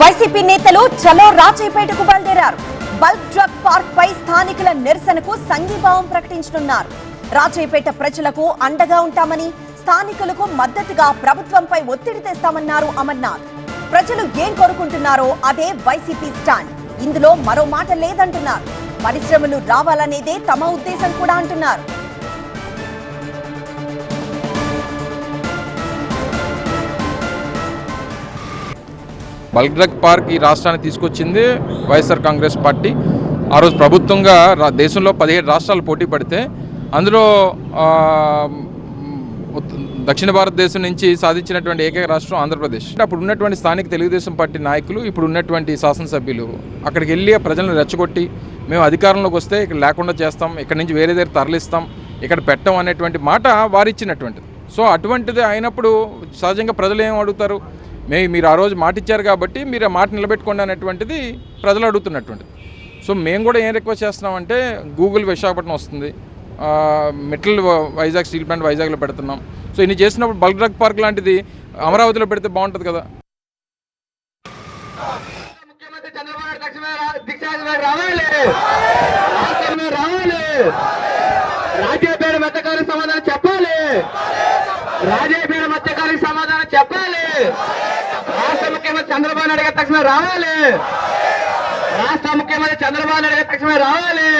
YCP నేతలు చలో రాచేపేటకు బయలుదేరారు. బల్క్ డ్రగ్ పార్క్ పై స్థానికుల నిరసనకు సంఘీభావం ప్రకటించనున్నారు. రాచేపేట ప్రజలకు అండగా ఉంటామని స్థానికులకు మద్దతుగా ప్రభుత్వంపై ఒత్తిడి తెస్తామన్నారు అమర్నాథ్. ప్రజలు ఏం కోరుకుంటున్నారో అదే వైసీపీ స్టాండ్. ఇందులో మరో మాట లేదంటున్నారు. పరిశ్రమలు రావాలనేదే తమ ఉద్దేశం కూడా అంటున్నారు. బల్క్ డ్రగ్ పార్క్ ఈ రాష్ట్రాన్ని తీసుకొచ్చింది వైఎస్ఆర్ కాంగ్రెస్ పార్టీ. ఆ రోజు ప్రభుత్వంగా దేశంలో పదిహేడు రాష్ట్రాలు పోటీ పడితే అందులో దక్షిణ భారతదేశం నుంచి సాధించినటువంటి ఏకైక రాష్ట్రం ఆంధ్రప్రదేశ్. అప్పుడు ఉన్నటువంటి స్థానిక తెలుగుదేశం పార్టీ నాయకులు ఇప్పుడు ఉన్నటువంటి శాసనసభ్యులు అక్కడికి వెళ్ళి ప్రజలను రెచ్చగొట్టి మేము అధికారంలోకి వస్తే ఇక్కడ లేకుండా చేస్తాం ఇక్కడ నుంచి వేరే దగ్గర తరలిస్తాం ఇక్కడ పెట్టం అనేటువంటి మాట వారిచ్చినటువంటిది. సో అటువంటిది అయినప్పుడు సహజంగా ప్రజలు ఏం అడుగుతారు? మే మీరు ఆ రోజు మాట ఇచ్చారు కాబట్టి మీరు ఆ మాట నిలబెట్టుకోండి అనేటువంటిది ప్రజలు అడుగుతున్నటువంటిది. సో మేము కూడా ఏం రిక్వెస్ట్ చేస్తున్నామంటే గూగుల్ విశాఖపట్నం వస్తుంది. మెటల్ వైజాగ్ స్టీల్ ప్లాంట్ వైజాగ్లో పెడుతున్నాం. సో ఇన్ని చేసినప్పుడు బల్క్ డ్రగ్ పార్క్ లాంటిది అమరావతిలో పెడితే బాగుంటుంది కదా. రావాలి. సమాధానం చెప్పాలి. రాజ్యపేట మత్స్యకారికి సమాధానం చెప్పాలి. రాష్ట్ర ముఖ్యమంత్రి చంద్రబాబు నాయుడు గారు తక్షణమే రావాలి. రాష్ట్ర ముఖ్యమంత్రి చంద్రబాబు నాయుడు గారు తక్షణమే రావాలి.